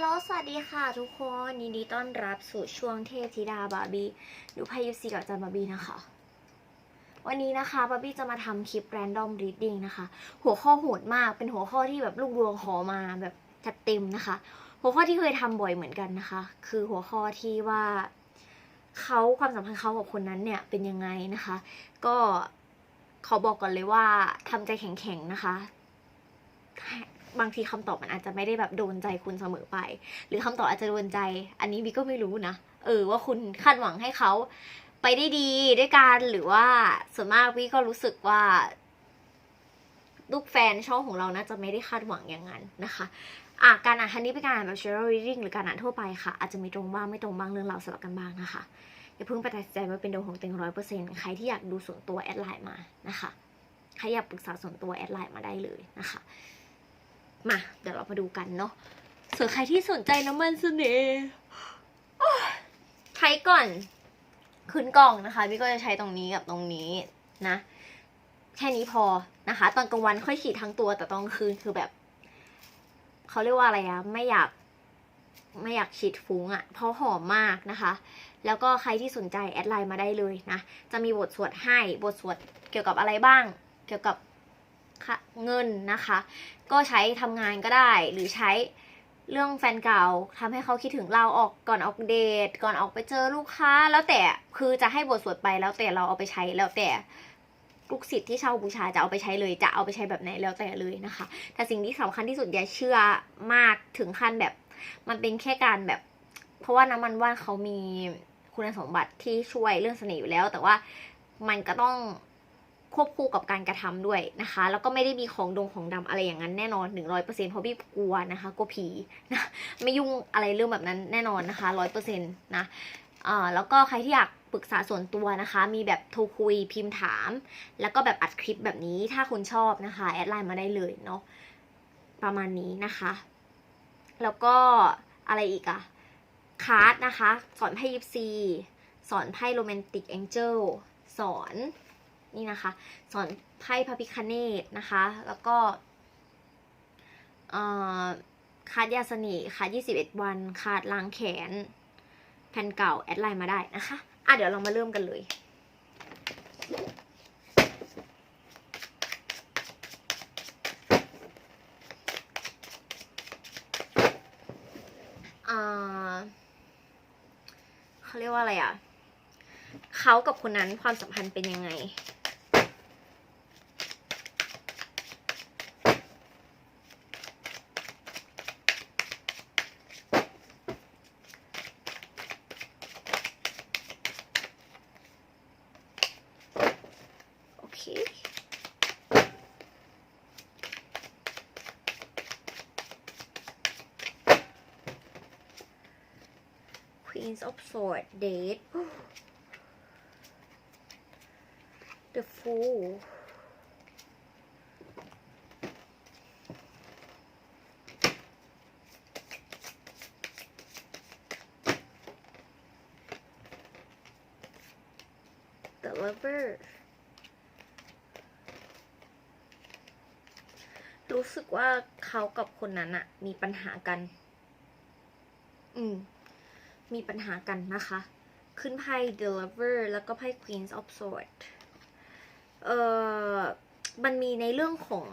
ฮัลโหล สวัสดีค่ะทุกคน ยินดีต้อนรับสู่ช่วงเทพธิดาบาร์บี้ดูไพยิปซีกับจารย์บาร์บี้นะคะ วันนี้นะคะบาร์บี้จะมาทำคลิป random reading นะคะ หัวข้อโหดมาก เป็นหัวข้อที่แบบลูกดวงขอมาแบบจัดเต็มนะคะ หัวข้อที่เคยทำบ่อยเหมือนกันนะคะ คือหัวข้อที่ว่าเขาความสัมพันธ์เขากับคนนั้นเนี่ยเป็นยังไงนะคะ ก็ขอบอกก่อนเลยว่าทำใจแข็งๆนะคะ บางทีคำตอบมันอาจจะไม่ได้แบบโดนใจคุณเสมอไป หรือคำตอบอาจจะโดนใจ อันนี้บีก็ไม่รู้นะ เออว่าคุณคาดหวังให้เขาไปได้ดีด้วยกันหรือว่าส่วนมากบีก็รู้สึกว่าลูกแฟนช่องของเราน่าจะไม่ได้คาดหวังอย่างนั้นนะคะอะการอ่านทันนี้เป็นการอ่านแบบ general reading หรือการอ่านทั่วไปค่ะ อาจจะมีตรงบ้างไม่ตรงบ้างเรื่องราวสลับกันบ้างนะคะอย่าเพิ่งไปตัดสินใจว่าเป็นดวงของเต็งร้อยเปอร์เซ็นต์ใครที่อยากดูส่วนตัวแอดไลน์มานะคะใครอยากปรึกษาส่วนตัวแอดไลน์มาได้เลยนะคะ มา เดี๋ยวเรามาดูกันเนาะส่วนใครที่สนใจน้ำมันเสน่ห์ใช้ก่อนขึ้นกล่องนะคะพี่ก็จะใช้ตรงนี้กับตรงนี้นะ แค่นี้พอนะคะ ตอนกลางวันค่อยฉีดทั้งตัวแต่ตอนคืนคือแบบเขาเรียกว่าอะไรอะไม่อยากไม่อยากฉีดฟุ้งอะเพราะหอมมากนะคะ แล้วก็ใครที่สนใจแอดไลน์มาได้เลยนะ จะมีบทสวดให้ บทสวดเกี่ยวกับอะไรบ้าง เกี่ยวกับ เงินนะคะ ก็ใช้ทำงานก็ได้หรือใช้เรื่องแฟนเก่าทำให้เขาคิดถึงเราออกก่อนออกเดทก่อนออกไปเจอลูกค้า แล้วแต่คือจะให้บทสวดไปแล้วแต่เราเอาไปใช้แล้วแต่ลูกศิษย์ที่เช่าบูชาจะเอาไปใช้เลยจะเอาไปใช้แบบไหนแล้วแต่เลยนะคะ แต่สิ่งที่สำคัญที่สุดอย่าเชื่อมากถึงขั้นแบบ มันเป็นแค่การแบบ เพราะว่าน้ำมันว่านเขามีคุณสมบัติที่ช่วยเรื่องเสน่ห์อยู่แล้ว แต่ว่ามันก็ต้อง ควบคู่กับการกระทำด้วยนะคะ แล้วก็ไม่ได้มีของดงของดำอะไรอย่างนั้นแน่นอนหนึ่งร้อยเปอร์เซ็นเพราะพี่กลัวนะคะกลัวผีนะไม่ยุ่งอะไรเรื่องแบบนั้นแน่นอนนะคะร้อยเปอร์เซ็นต์นะอ่าแล้วก็ใครที่อยากปรึกษาส่วนตัวนะคะ มีแบบโทรคุยพิมพ์ถาม แล้วก็แบบอัดคลิปแบบนี้ถ้าคุณชอบนะคะแอดไลน์มาได้เลยเนาะประมาณนี้นะคะ แล้วก็อะไรอีกอะคาร์ดนะคะ สอนไพ่ยิปซี สอนไพ่โรแมนติกแองเจิลสอน นี่นะคะ สอนไพ่พระพิคเนตนะคะ แล้วก็คาดยาสนิคาร์ด21 วันคาดล้างแขน แผ่นเก่าแอดไลน์มาได้นะคะ อะเดี๋ยวเรามาเริ่มกันเลยอ่าเขาเรียกว่าอะไรอะ เขากับคนนั้นความสัมพันธ์เป็นยังไง โอเค Queens of Swords Date The Fool The Lover รู้สึกว่าเขากับคนนั้นอะมีปัญหากัน อืม มีปัญหากันนะคะ ขึ้นไพ่ The Lover แล้วก็ไพ่ Queens of Swords เอ่อ มันมีในเรื่องของ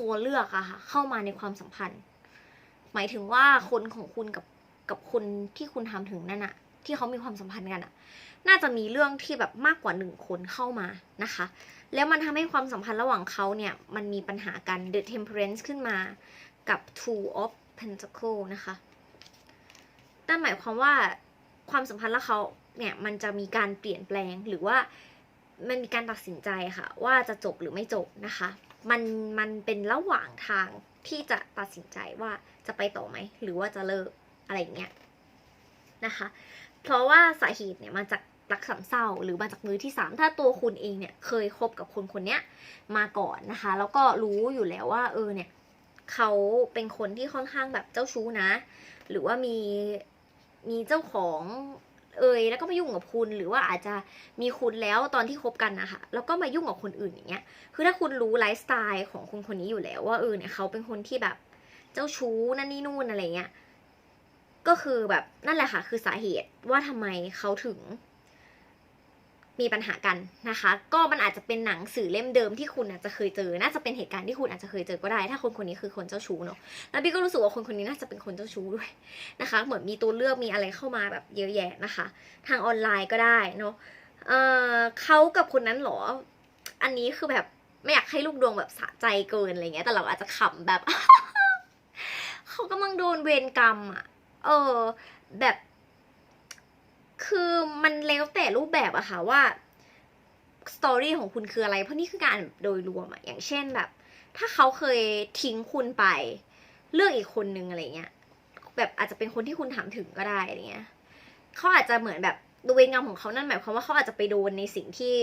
ตัวเลือกอะค่ะเข้ามาในความสัมพันธ์ หมายถึงว่าคนของคุณกับกับคนที่คุณทำถึงนั่นอะที่เขามีความสัมพันธ์กันอะน่าจะมีเรื่องที่แบบมากกว่าหนึ่งคนเข้ามานะคะ แล้วมันทำให้ความสัมพันธ์ระหว่างเขาเนี่ย มันมีปัญหากัน The Temperance ขึ้นมากับ Two of Pentacle นะคะ นั่นหมายความว่าความสัมพันธ์และเขาเนี่ยมันจะมีการเปลี่ยนแปลงหรือว่ามันมีการตัดสินใจค่ะ ว่าจะจบหรือไม่จบนะคะ มันมันเป็นระหว่างทางที่จะตัดสินใจว่าจะไปต่อไหมหรือว่าจะเลิกอะไรอย่างเงี้ยนะคะ เพราะว่าสาเหตุเนี่ยมาจากรักสามเศร้าหรือมาจากมือที่สามถ้าตัวคุณเองเนี่ยเคยคบกับคนคนเนี้ยมาก่อนนะคะ แล้วก็รู้อยู่แล้วว่าเออเนี่ยเขาเป็นคนที่ค่อนข้างแบบเจ้าชู้นะ หรือว่ามี มีเจ้าของ เอยแล้วก็มายุ่งกับคุณหรือว่าอาจจะมีคุณแล้วตอนที่คบกันนะคะแล้วก็มายุ่งกับคนอื่นอย่างเงี้ย คือถ้าคุณรู้ไลฟ์สไตล์ของคุณคนนี้อยู่แล้วว่าเออเนี่ยเขาเป็นคนที่แบบเจ้าชู้นั่นนี่นู่นอะไรเงี้ยก็คือแบบนั่นแหละค่ะ คือสาเหตุว่าทำไมเขาถึง มีปัญหากันนะคะ ก็มันอาจจะเป็นหนังสือเล่มเดิมที่คุณอาจจะเคยเจอ น่าจะเป็นเหตุการณ์ที่คุณอาจจะเคยเจอก็ได้ ถ้าคนคนนี้คือคนเจ้าชู้เนาะ แล้วพี่ก็รู้สึกว่าคนคนนี้น่าจะเป็นคนเจ้าชู้ด้วยนะคะ เหมือนมีตัวเลือกมีอะไรเข้ามาแบบเยอะแยะนะคะ ทางออนไลน์ก็ได้เนาะเออเขากับคนนั้นเหรอ อันนี้คือแบบไม่อยากให้ลูกดวงแบบสะใจเกินอะไรเงี้ย แต่เราอาจจะขำแบบ เขากำลังโดนเวรกรรมอะ เออ แบบ คือมันแล้วแต่รูปแบบอะค่ะว่าสตอรี่ของคุณคืออะไร เพราะนี่คือการโดยรวมอะอย่างเช่นแบบ ถ้าเขาเคยทิ้งคุณไป เลือกอีกคนนึงอะไรเงี้ย แบบอาจจะเป็นคนที่คุณถามถึงก็ได้อะไรเงี้ยเขาอาจจะเหมือนแบบดูเวรงามของเขานั่นหมายความว่าเขาอาจจะไปโดนในสิ่งที่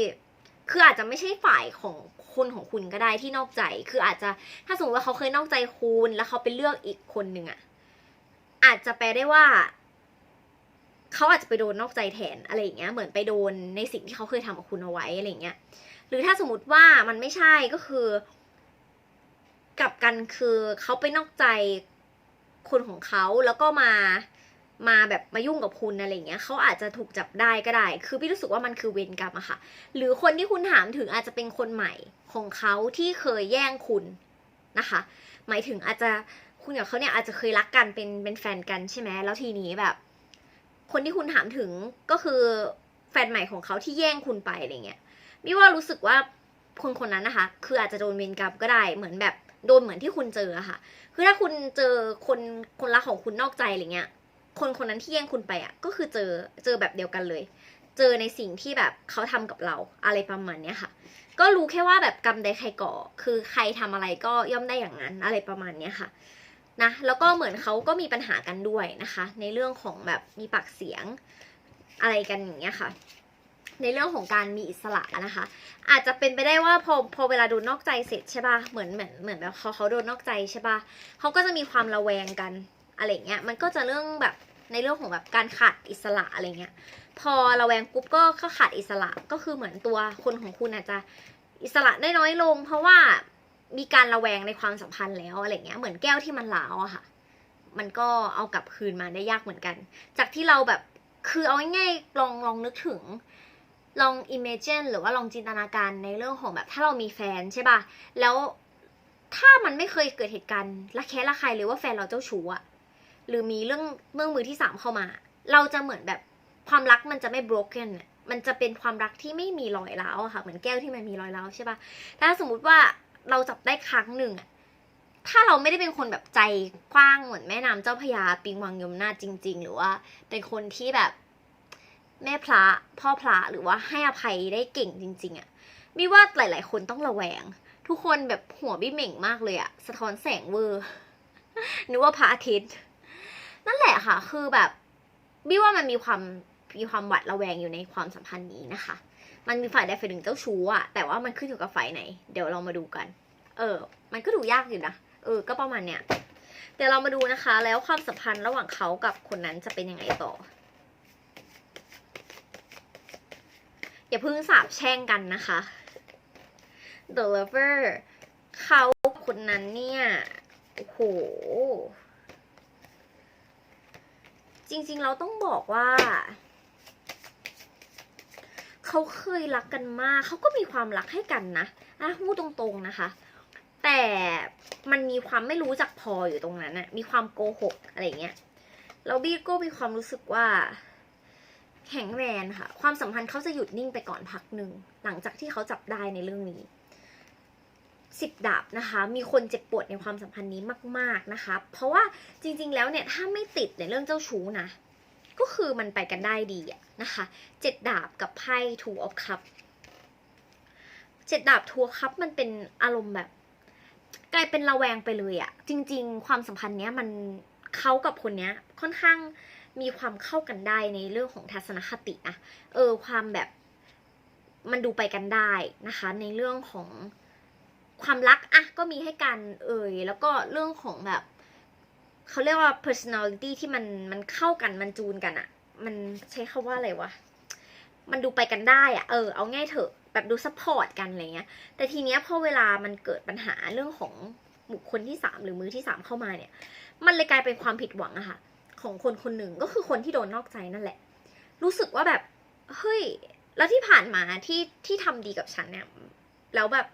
คืออาจจะไม่ใช่ฝ่ายของคนของคุณก็ได้ที่นอกใจ คืออาจจะถ้าสมมติว่าเขาเคยนอกใจคุณแล้วเขาไปเลือกอีกคนหนึ่งอะอาจจะแปลได้ว่า เขาอาจจะไปโดนนอกใจแทนอะไรอย่างเงี้ยเหมือนไปโดนในสิ่งที่เขาเคยทำกับคุณเอาไว้อะไรอย่างเงี้ยหรือถ้าสมมติว่ามันไม่ใช่ก็คือ กลับกันคือเขาไปนอกใจคนของเขาแล้วก็มามาแบบมายุ่งกับคุณอะไรเงี้ยเขาอาจจะถูกจับได้ก็ได้ คือพี่รู้สึกว่ามันคือเวรกรรมอะค่ะ หรือคนที่คุณถามถึงอาจจะเป็นคนใหม่ของเขาที่เคยแย่งคุณนะคะ หมายถึงอาจจะคุณกับเขาเนี่ยอาจจะเคยรักกันเป็นเป็นแฟนกันใช่ไหมแล้วทีนี้แบบ คนที่คุณถามถึงก็คือแฟนใหม่ของเขาที่แย่งคุณไปอะไรเงี้ยพี่ว่ารู้สึกว่าคนคนนั้นนะคะ คืออาจจะโดนเวรกรรมก็ได้ เหมือนแบบโดนเหมือนที่คุณเจอค่ะ คือถ้าคุณเจอคนคนรักของคุณนอกใจอะไรเงี้ย คนคนนั้นที่แย่งคุณไปอะ ก็คือเจอเจอแบบเดียวกันเลย เจอในสิ่งที่แบบเขาทำกับเราอะไรประมาณเนี้ยค่ะ ก็รู้แค่ว่าแบบกรรมใดใครก่อ คือใครทำอะไรก็ย่อมได้อย่างนั้นอะไรประมาณเนี้ยค่ะ นะแล้วก็เหมือนเขาก็มีปัญหากันด้วยนะคะ ในเรื่องของแบบมีปากเสียงอะไรกันอย่างเงี้ยค่ะ ในเรื่องของการมีอิสระนะคะ อาจจะเป็นไปได้ว่าพอพอเวลาโดนนอกใจเสร็จใช่ป่ะเหมือนเหมือนเหมือนแบบเขาเขาโดนนอกใจใช่ป่ะเขาก็จะมีความระแวงกันอะไรเงี้ยมันก็จะเรื่องแบบในเรื่องของแบบการขาดอิสระอะไรเงี้ยพอระแวงปุ๊บก็ก็ขาดอิสระก็คือเหมือนตัวคนของคุณอาจจะอิสระได้น้อยลง เพราะว่า มีการระแวงในความสัมพันธ์แล้วอะไรเงี้ยเหมือนแก้วที่มันหลาวอะค่ะ มันก็เอากลับคืนมาได้ยากเหมือนกัน จากที่เราแบบคือเอาง่ายๆลองลองนึกถึง ลอง imagine หรือว่าลองจินตนาการในเรื่องของแบบ ถ้าเรามีแฟนใช่ป่ะแล้วถ้ามันไม่เคยเกิดเหตุการณ์ละแคะละใคายเลยว่าแฟนเราเจ้าชู้อะหรือมีเรื่องเรื่องมือที่สามเข้ามา เราจะเหมือนแบบความรักมันจะไม่ broken มันจะเป็นความรักที่ไม่มีรอยร้าวอะค่ะ เหมือนแก้วที่มันมีรอยร้าวใช่ป่ะ ถ้าสมมุติว่า เราจับได้ครั้งหนึ่งอะถ้าเราไม่ได้เป็นคนแบบใจกว้างเหมือนแม่น้ำเจ้าพยาปิงวังยมนาจริง ๆ หรือว่า เป็นคนที่แบบแม่พระพ่อพระหรือว่าให้อภัยได้เก่งจริง ๆอะมีว่าหลาย ๆ คนต้องระแวง ทุกคนแบบหัวบี้เหม่งมากเลยอะสะท้อนแสงเวอร์นึกว่าพระอาทิตย์ นั่นแหละค่ะ คือแบบบี้ว่ามันมีความมีความหวัดระแวงอยู่ในความสัมพันธ์นี้นะคะ มันมีฝ่ายใดฝ่ายหนึ่งเจ้าชู้อะแต่ว่ามันขึ้นอยู่กับฝ่ายไหน เดี๋ยวเรามาดูกัน เออ มันก็ดูยากอยู่นะ เออ ก็ประมาณเนี้ยเดี๋ยวเรามาดูนะคะ แล้วความสัมพันธ์ระหว่างเขากับคนนั้นจะเป็นยังไงต่อ อย่าเพิ่งสาบแช่งกันนะคะ The Lover เขาคนนั้นเนี่ย โอ้โห จริงๆ เราต้องบอกว่า เขาเคยรักกันมาก เขาก็มีความรักให้กันนะอะพูดตรงๆนะคะ แต่มันมีความไม่รู้จักพออยู่ตรงนั้นอะมีความโกหกอะไรเงี้ยแล้วบี้ก็มีความรู้สึกว่าแข็งแรงค่ะ ความสัมพันธ์เขาจะหยุดนิ่งไปก่อนพักหนึ่ง หลังจากที่เขาจับได้ในเรื่องนี้สิบดาบนะคะ มีคนเจ็บปวดในความสัมพันธ์นี้มาก ๆนะคะ เพราะว่าจริง ๆ แล้วเนี่ยถ้าไม่ติดในเรื่องเจ้าชู้นะ ก็คือมันไปกันได้ดีอะนะคะเจ็ดดาบกับไพ่ two of cup เจ็ดดาบทัวคัพมันเป็นอารมณ์แบบ กลายเป็นระแวงไปเลยอะจริง ๆ ความสัมพันธ์เนี้ยมันเขากับคนเนี้ยค่อนข้างมีความเข้ากันได้ในเรื่องของทัศนคติอะเออความแบบมันดูไปกันได้นะคะ ในเรื่องของความรักอะก็มีให้กันเอ่ยแล้วก็เรื่องของแบบ เขาเรียกว่า personality ที่มันมันเข้ากันมันจูนกันอะมันใช้คาว่าอะไรวะ มันดูไปกันได้อะเออเอาง่ายเถอะแบบดูซัพพอร์ตกันอะไรเงี้ย แต่ทีเนี้ยพอเวลามันเกิดปัญหาเรื่องของบุคคลที่สามหรือมือที่สามเข้ามาเนี่ย มันเลยกลายเป็นความผิดหวังอะค่ะ ของคนคนหนึ่งก็คือคนที่โดนนอกใจนั่นแหละ รู้สึกว่าแบบเฮ้ยแล้วที่ผ่านมาที่ที่ทำดีกับฉันเนี่ยแล้วแบบ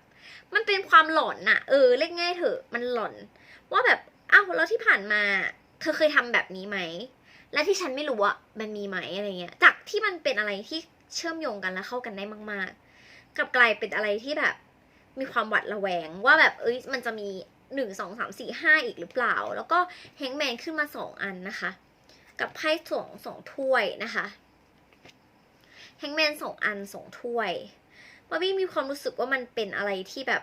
มันเป็นความหลอนน่ะ เออเรียกง่ายเถอะ มันหลอน ว่าแบบ อ้าวแล้วที่ผ่านมา เธอเคยทำแบบนี้ไหม และที่ฉันไม่รู้อะมันมีไหมอะไรเงี้ย จากที่มันเป็นอะไรที่เชื่อมโยงกันและเข้ากันได้มาก ๆ กับกลายเป็นอะไรที่แบบ มีความหวัดระแวงว่าแบบเอ้ยมันจะมีหนึ่งสองสามสี่ห้าอีกหรือเปล่า แล้วก็แฮงแมนขึ้นมาสองอันนะคะ กับไพ่สองสองถ้วยนะคะแฮงแมนสองอันสองถ้วยบาร์บี้มีความรู้สึกว่ามันเป็นอะไรที่แบบ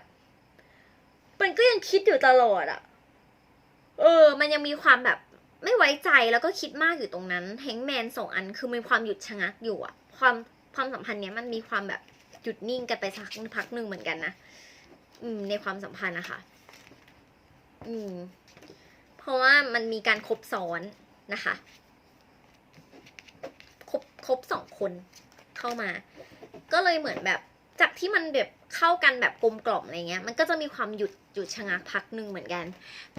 มันก็ยังคิดอยู่ตลอดอะ เออ มันยังมีความแบบไม่ไว้ใจแล้วก็คิดมากอยู่ตรงนั้นแฮงแมนสองอันคือมีความหยุดชะงักอยู่อะความความสัมพันธ์เนี้ยมันมีความแบบหยุดนิ่งกันไปสักพักหนึ่งเหมือนกันนะอืม ในความสัมพันธ์นะคะ อืม เพราะว่ามันมีการครบซ้อนนะคะครบครบสองคนเข้ามา ก็เลยเหมือนแบบ จากที่มันแบบเข้ากันแบบกลมกล่อมอะไรเงี้ย มันก็จะมีความหยุดหยุดชะงักพักหนึ่งเหมือนกัน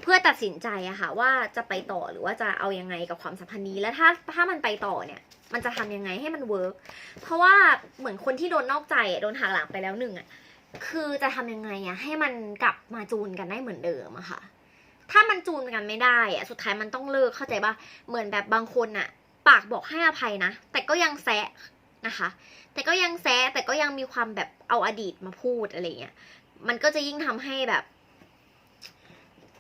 เพื่อตัดสินใจอะค่ะว่าจะไปต่อหรือว่าจะเอายังไงกับความสัมพันธ์นี้ และถ้าถ้ามันไปต่อเนี่ย มันจะทำยังไงให้มันเวิร์กเพราะว่าเหมือนคนที่โดนนอกใจโดนหักหลังไปแล้วหนึ่งอะคือจะทำยังไงอะให้มันกลับมาจูนกันได้เหมือนเดิมอะค่ะ ถ้ามันจูนกันไม่ได้อะสุดท้ายมันต้องเลิกเข้าใจป่ะเหมือนแบบบางคนอะปากบอกให้อภัยนะแต่ก็ยังแซะ นะคะ แต่ก็ยังแซะแต่ก็ยังมีความแบบเอาอดีตมาพูดอะไรเงี้ย มันก็จะยิ่งทำให้แบบ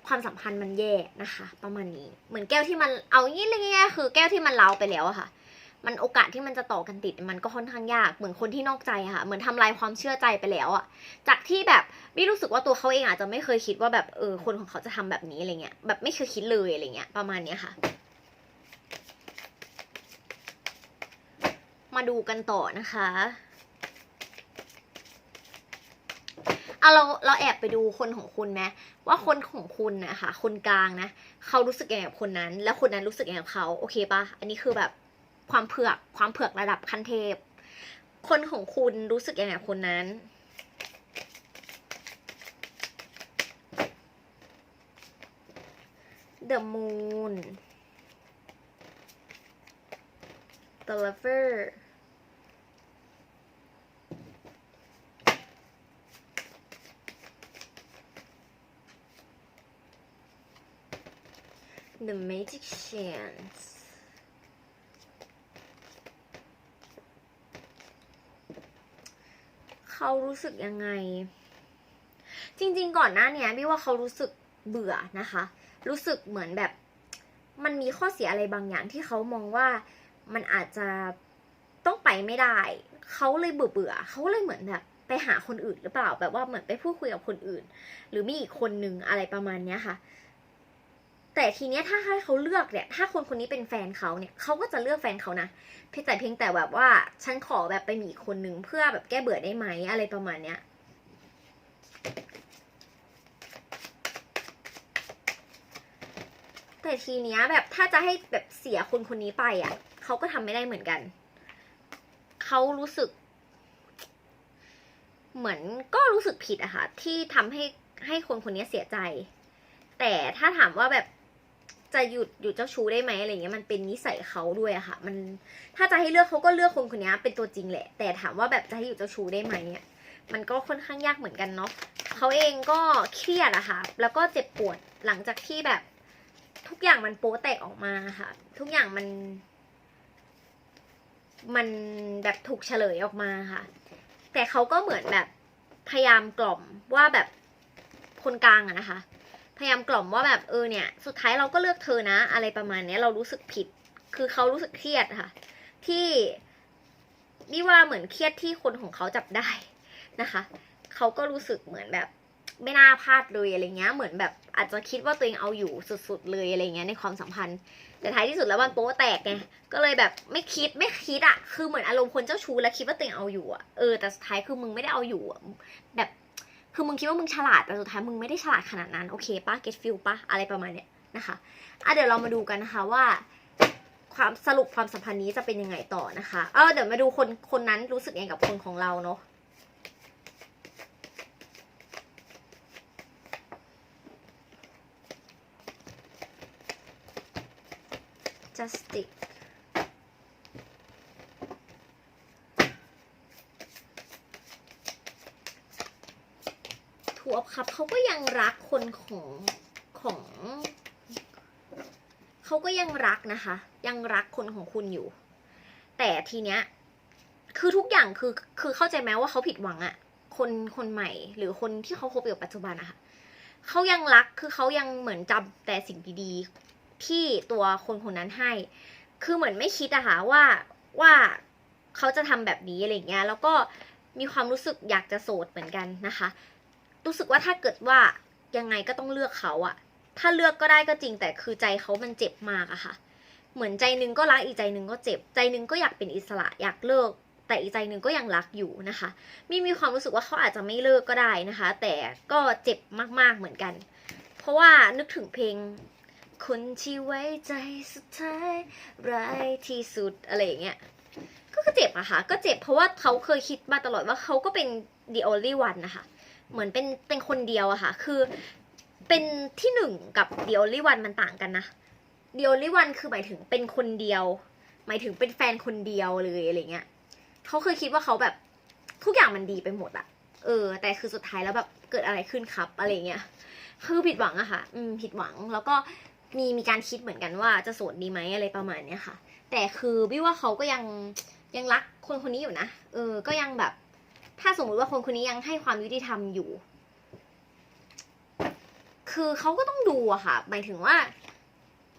ความสัมพันธ์มันแย่นะคะ ประมาณนี้ เหมือนแก้วที่มันเอางี้เลยง่ายๆคือแก้วที่มันเล้าไปแล้วอะค่ะ มันโอกาสที่มันจะต่อกันติดมันก็ค่อนข้างยาก เหมือนคนที่นอกใจอะค่ะ เหมือนทำลายความเชื่อใจไปแล้วอะจากที่แบบไม่รู้สึกว่าตัวเขาเองอาจจะไม่เคยคิดว่าแบบเออคนของเขาจะทำแบบนี้อะไรเงี้ย แบบไม่เคยคิดเลยอะไรเงี้ย ประมาณเนี้ยค่ะ มาดูกันต่อนะคะเอาเราเราแอบไปดูคนของคุณไหมว่าคนของคุณนะคะคนกลางนะเขารู้สึกยังไงกับคนนั้น แล้วคนนั้นรู้สึกยังไงกับเขาโอเคปะอันนี้คือแบบความเผือกความเผือกระดับขั้นเทพ คนของคุณรู้สึกยังไงกับคนนั้น The Moon The Lover The Magicians เขารู้สึกยังไง จริง ๆ ก่อนหน้าเนี้ยพี่ว่าเขารู้สึกเบื่อนะคะ รู้สึกเหมือนแบบมันมีข้อเสียอะไรบางอย่างที่เขามองว่ามันอาจจะต้องไปไม่ได้ เขาเลยเบื่อเบื่อเขาเลยเหมือนแบบไปหาคนอื่นหรือเปล่าแบบว่าเหมือนไปพูดคุยกับคนอื่น หรือมีอีกคนนึงอะไรประมาณเนี้ยค่ะ แต่ทีเนี้ยถ้าให้เขาเลือกเนี่ย ถ้าคนคนนี้เป็นแฟนเขาเนี่ยเขาก็จะเลือกแฟนเขานะเพียงแต่เพียงแต่แบบว่า ฉันขอแบบไปมีอีคนหนึ่งเพื่อแบบแก้เบื่อได้ไหมอะไรประมาณเนี้ยแต่ทีเนี้ยแบบถ้าจะให้แบบเสียคนคนนี้ไปอะเขาก็ทำไม่ได้เหมือนกันเขารู้สึก เหมือนก็รู้สึกผิดอะค่ะที่ทำให้ให้คนคนนี้เสียใจ แต่ถ้าถามว่าแบบ จะหยุดหยุดเจ้าชู้ได้ไหมอะไรเงี้ยมันเป็นนิสัยเขาด้วยอะค่ะ มันถ้าจะให้เลือกเขาก็เลือกคนคนนี้เป็นตัวจริงแหละ แต่ถามว่าแบบจะให้หยุดเจ้าชู้ได้ไหมเนี่ยมันก็ค่อนข้างยากเหมือนกันเนาะเขาเองก็เครียดอะค่ะ แล้วก็เจ็บปวดหลังจากที่แบบ ทุกอย่างมันโป๊แตกออกมาค่ะ ทุกอย่างมัน มันแบบถูกเฉลยออกมาค่ะ แต่เขาก็เหมือนแบบพยายามกล่อมว่าแบบคนกลางอะนะคะ พยายามกล่อมว่าแบบเออเนี่ย สุดท้ายเราก็เลือกเธอนะ อะไรประมาณเนี้ยเรารู้สึกผิด คือเขารู้สึกเครียดค่ะ ที่นี่ว่าเหมือนเครียดที่คนของเขาจับได้นะคะเขาก็รู้สึกเหมือนแบบไม่น่าพลาดเลยอะไรเงี้ย เหมือนแบบอาจจะคิดว่าตัวเองเอาอยู่สุดๆเลยอะไรเงี้ยในความสัมพันธ์ แต่ท้ายที่สุดแล้วมันโป๊แตกไง ก็เลยแบบไม่คิดไม่คิดอะคือเหมือนอารมณ์คนเจ้าชู้แล้วคิดว่าตัวเองเอาอยู่อะเออแต่สุดท้ายคือมึงไม่ได้เอาอยู่อะแบบ คือมึงคิดว่ามึงฉลาดแต่สุดท้ายมึงไม่ได้ฉลาดขนาดนั้นโอเคปะ get feel ปะอะไรประมาณเนี้ยนะคะอะเดี๋ยวเรามาดูกันนะคะว่า ความสรุปความสัมพันธ์นี้จะเป็นยังไงต่อนะคะเออเดี๋ยวมาดูคนคนนั้นรู้สึกยังไงกับคนของเราเนาะจ justice ทั วร์ครับเขาก็ยังรักคนของของเขาก็ยังรักนะคะ ยังรักคนของคุณอยู่ แต่ทีเนี้ย คือทุกอย่างคือคือเข้าใจไหมว่าเขาผิดหวังอะคนคนใหม่ หรือคนที่เขาคบอยู่ปัจจุบันอะค่ะเขายังรักคือเขายังเหมือนจำแต่สิ่งดีๆที่ตัวคนคนนั้นให้ คือเหมือนไม่คิดอะค่ะว่าว่าเขาจะทำแบบนี้อะไรเงี้ย แล้วก็มีความรู้สึกอยากจะโสดเหมือนกันนะคะ รู้สึกว่าถ้าเกิดว่ายังไงก็ต้องเลือกเขาอะถ้าเลือกก็ได้ก็จริง แต่คือใจเขามันเจ็บมากอะค่ะ เหมือนใจหนึงก็รักอีกใจหนึงก็เจ็บ ใจหนึงก็อยากเป็นอิสระอยากเลิก แต่อีกใจหนึ่งก็ยังรักอยู่นะคะมีมีความรู้สึกว่าเขาอาจจะไม่เลิกก็ได้นะคะ แต่ก็เจ็บมากๆเหมือนกัน เพราะว่านึกถึงเพลงคนที่ไว้ใจสุดท้ายร้ายที่สุดอะไรอย่างเงี้ยก็คือเจ็บอะค่ะ ก็เจ็บเพราะว่าเขาเคยคิดมาตลอดว่าเขาก็เป็น the only one นะคะ เหมือนเป็นเป็นคนเดียวอะค่ะ คือเป็นที่หนึ่งกับ the only one มันต่างกันนะ the only one คือหมายถึงเป็นคนเดียว หมายถึงเป็นแฟนคนเดียวเลยอะไรเงี้ยเขาเคยคิดว่าเขาแบบทุกอย่างมันดีไปหมดอะเออ แต่คือสุดท้ายแล้วแบบเกิดอะไรขึ้นครับอะไรเงี้ยคือผิดหวังอะค่ะ อืมผิดหวังแล้วก็มีมีการคิดเหมือนกันว่าจะโสดดีไหมอะไรประมาณเนี้ยค่ะ แต่คือพี่ว่าเขาก็ยังยังรักคนคนนี้อยู่นะ เออ ก็ยังแบบ ถ้าสมมุติว่าคนคนนี้ยังให้ความยุติธรรมอยู่ คือเขาก็ต้องดูอะค่ะ หมายถึงว่า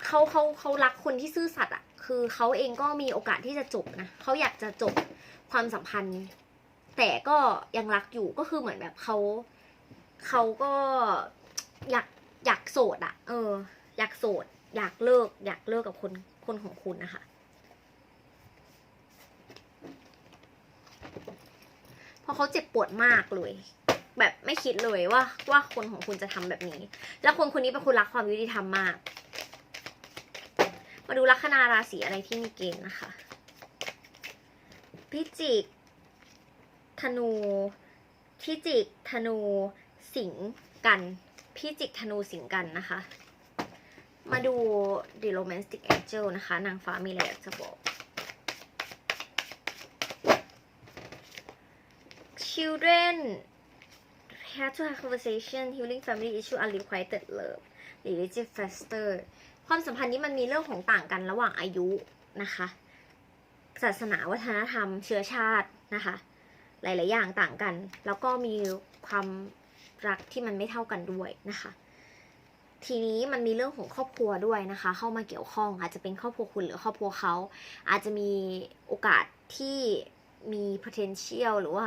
เขาเขาเขารักคนที่ซื่อสัตย์อะคือเขาเองก็มีโอกาสที่จะจบนะเขาอยากจะจบความสัมพันธ์ แต่ก็ยังรักอยู่ก็คือเหมือนแบบเขาเขาก็อยากอยากโสดอะเออ อยากโสด อยากเลิก อยากเลิกกับคนคนของคุณนะคะ เพ ราะเขาเจ็บปวดมากเลย แบบไม่คิดเลยว่าว่าคนของคุณจะทำแบบนี้ แล้วคนคนนี้เป็นคนรักความยุติธรรมมาก มาดูลัคนาราศีอะไรที่มีเกณฑ์นะคะ พิจิก ธนู พิจิก ธนู สิงกัน พิจิก ธนู สิงกันนะคะ มาดู The Romantic Angel นะคะ นางฟ้ามีอะไรอยากจะบอก Children have to have conversation healing family issue unrequited love religious factor ความสัมพันธ์นี้มันมีเรื่องของต่างกันระหว่างอายุนะคะ ศาสนาวัฒนธรรม เชื้อชาตินะคะ หลาย ๆ อย่างต่างกัน แล้วก็มีความรักที่มันไม่เท่ากันด้วยนะคะ ทีนี้มันมีเรื่องของครอบครัวด้วยนะคะ เข้ามาเกี่ยวข้องอาจจะเป็นครอบครัวคุณหรือครอบครัวเขา อาจจะมีโอกาสที่มี potential หรือว่า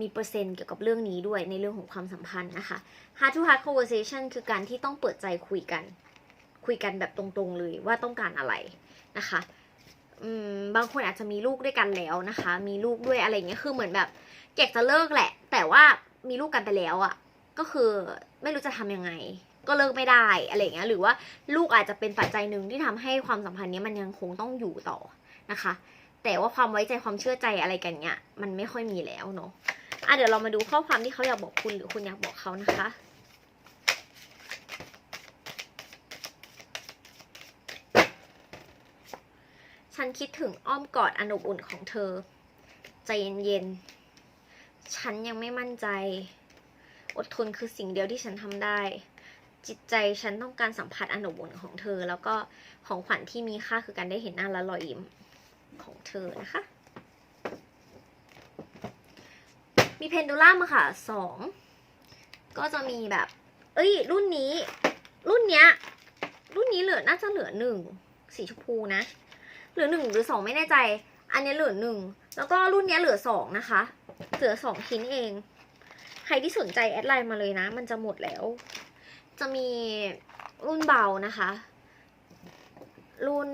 มีเปอร์เซ็นต์เกี่ยวกับเรื่องนี้ด้วยในเรื่องของความสัมพันธ์นะคะ heart to heart conversation คือการที่ต้องเปิดใจคุยกัน คุยกันแบบตรงๆเลยว่าต้องการอะไรนะคะบางคนอาจจะมีลูกด้วยกันแล้วนะคะ มีลูกด้วยอะไรเงี้ยคือเหมือนแบบอยากจะเลิกแหละ แต่ว่ามีลูกกันไปแล้วอะ่ะ ก็คือไม่รู้จะทำยังไง ก็เลิกไม่ได้อะไรเงี้ย หรือว่าลูกอาจจะเป็นปัจจัยหนึ่งที่ทำให้ความสัมพันธ์นี้มันยังคงต้องอยู่ต่อนะคะ แต่ว่าความไว้ใจความเชื่อใจอะไรกันเนี้ยมันไม่ค่อยมีแล้วเนาะ อะเดี๋ยวเรามาดูข้อความที่เขาอยากบอกคุณหรือคุณอยากบอกเขานะคะ ฉันคิดถึงอ้อมกอดอันอบอุ่นของเธอ ใจเย็นๆ ฉันยังไม่มั่นใจ อดทนคือสิ่งเดียวที่ฉันทำได้ จิตใจฉันต้องการสัมผัสอันอบอุ่นของเธอ แล้วก็ของขวัญที่มีค่าคือการได้เห็นหน้าและรอยยิ้มของเธอนะคะ มี เพนดูลัมอะค่ะสองก็จะมีแบบ เอ้ย รุ่นนี้ รุ่นเนี้ย รุ่นนี้เหลือน่าจะเหลือหนึ่งสีชมพูนะ เหลือหนึ่งหรือสองไม่แน่ใจ อันนี้เหลือหนึ่งแล้วก็รุ่นเนี้ยเหลือสองนะคะ เหลือสองชิ้นเอง ใครที่สนใจแอดไลน์มาเลยนะ มันจะหมดแล้ว จะมีรุ่นเบานะคะ รุ่น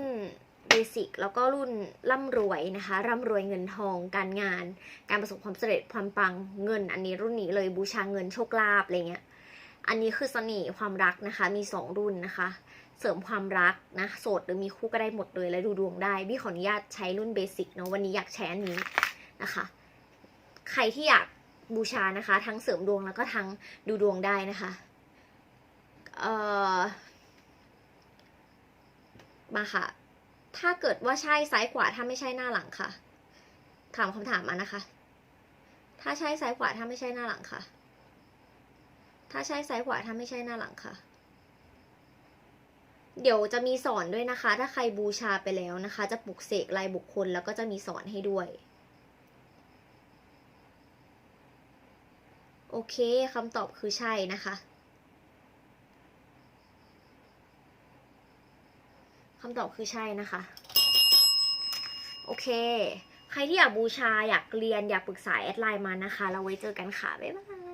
บสิกแล้วก็รุ่นร่ำรวยนะคะ ร่ำรวยเงินทองการงาน การประสบความสำเร็จความปังเงิน อันนี้รุ่นนี้เลยบูชาเงินโชคลาภอะไรเงี้ยอันนี้คือเสน่ห์ความรักนะคะ มีสองรุ่นนะคะ เสริมความรักนะโสดหรือมีคู่ก็ได้หมดเลยและดูดวงได้พี่ขออนุญาตใช้รุ่นเบสิกเนาะวันนี้อยากแชร์อันนี้นะคะ ใครที่อยากบูชานะคะ ทั้งเสริมดวงแล้วก็ทั้งดูดวงได้นะคะเอ่อมาค่ะ ถ้าเกิดว่าใช่ซ้ายขวาถ้าไม่ใช่หน้าหลังค่ะ ถามคำถามมานะคะ ถ้าใช่ซ้ายขวาถ้าไม่ใช่หน้าหลังค่ะ ถ้าใช่ซ้ายขวาถ้าไม่ใช่หน้าหลังค่ะ เดี๋ยวจะมีสอนด้วยนะคะ ถ้าใครบูชาไปแล้วนะคะ จะปลุกเสกลายบุคคลแล้วก็จะมีสอนให้ด้วยโอเคคำตอบคือใช่นะคะ คำตอบคือใช่นะคะ โอเค ใครที่อยากบูชาอยากเรียนอยากปรึกษาแอดไลน์มานะคะ เราไว้เจอกันค่ะ บ๊ายบาย